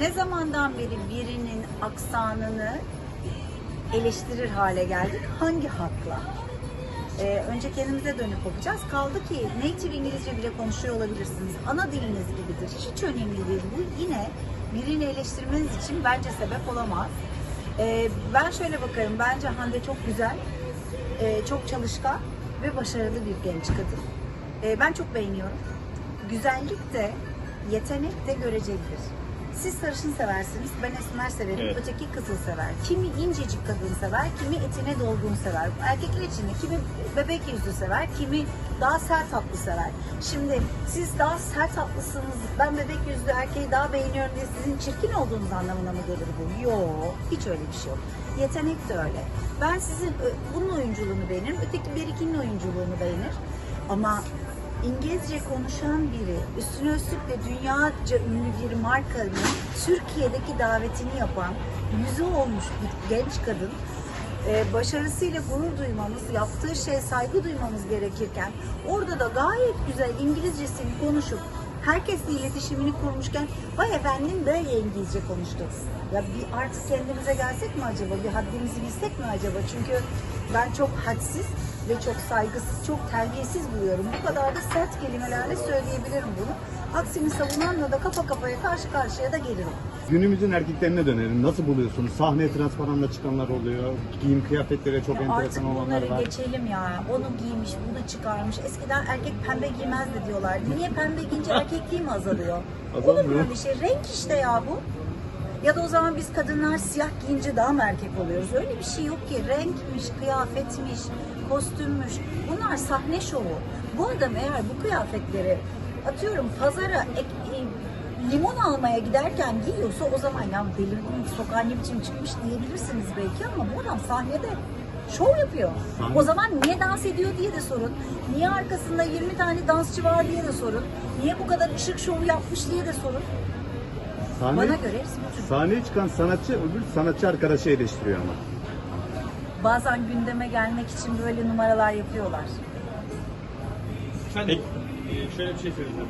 ne zamandan beri birinin aksanını eleştirir hale geldik? Hangi hakla? Ee, önce kendimize dönüp bakacağız. Kaldı ki native İngilizce bile konuşuyor olabilirsiniz. Ana diliniz gibidir. Hiç önemli değil. Bu yine birini eleştirmeniz için bence sebep olamaz. Ee, ben şöyle bakarım. Bence Hande çok güzel, e, çok çalışkan ve başarılı bir genç kadın. Ee, ben çok beğeniyorum. Güzellik de, yetenek de görecelidir. Siz sarışın seversiniz, ben esmer severim, Evet. öteki kızıl sever. Kimi incecik kadın sever, kimi etine dolgun sever. Erkekler için de kimi bebek yüzlü sever, kimi daha sert tatlı sever. Şimdi siz daha sert tatlısınız, ben bebek yüzlü erkeği daha beğeniyorum diye sizin çirkin olduğunuz anlamına mı gelir bu? Yok, hiç öyle bir şey yok. Yetenek de öyle. Ben sizin ö, bunun oyunculuğunu beğenirim, öteki berikinin oyunculuğunu beğenir. Ama İngilizce konuşan biri, üstüne üstlük de dünyaca ünlü bir markanın Türkiye'deki davetini yapan, yüzü olmuş bir genç kadın, e, başarısıyla gurur duymamız, yaptığı şeye saygı duymamız gerekirken orada da gayet güzel İngilizcesini konuşup herkesle iletişimini kurmuşken vay efendim böyle İngilizce konuştu. Ya bir artık kendimize gelsek mi acaba? Bir haddimizi bilsek mi acaba? Çünkü ben çok hadsiz ve çok saygısız, çok terbiyesiz buluyorum. Bu kadar da sert kelimelerle söyleyebilirim bunu. Aksini savunanla da kafa kafaya karşı karşıya da gelirim. Günümüzün erkeklerine dönelim. Nasıl buluyorsunuz? Sahneye transparanla çıkanlar oluyor. Giyim kıyafetlere çok Ya enteresan artık olanlar bunları var. geçelim ya. Onu giymiş, bunu çıkarmış. Eskiden erkek pembe giymezdi diyorlardı. Niye pembe giyince erkekliği mi azalıyor? Olur Azalmıyor. öyle şey? Renk işte ya bu. Ya da o zaman biz kadınlar siyah giyince daha mı erkek oluyoruz? Öyle bir şey yok ki. Renkmiş, kıyafetmiş, kostümmüş. Bunlar sahne şovu. Bu adam eğer bu kıyafetleri atıyorum pazara ek- e, limon almaya giderken giyiyorsa o zaman ya delirdim sokağa ne biçim çıkmış diyebilirsiniz belki ama bu adam sahnede şov yapıyor. O zaman niye dans ediyor diye de sorun. Niye arkasında 20 tane dansçı var diye de sorun. Niye bu kadar ışık şovu yapmış diye de sorun. Sahne, Bana göre çocuk. sahneye çıkan sanatçı öbür sanatçı arkadaşı eleştiriyor ama. Bazen gündeme gelmek için böyle numaralar yapıyorlar. Efendim, e, şöyle bir şey söyleyeceğim.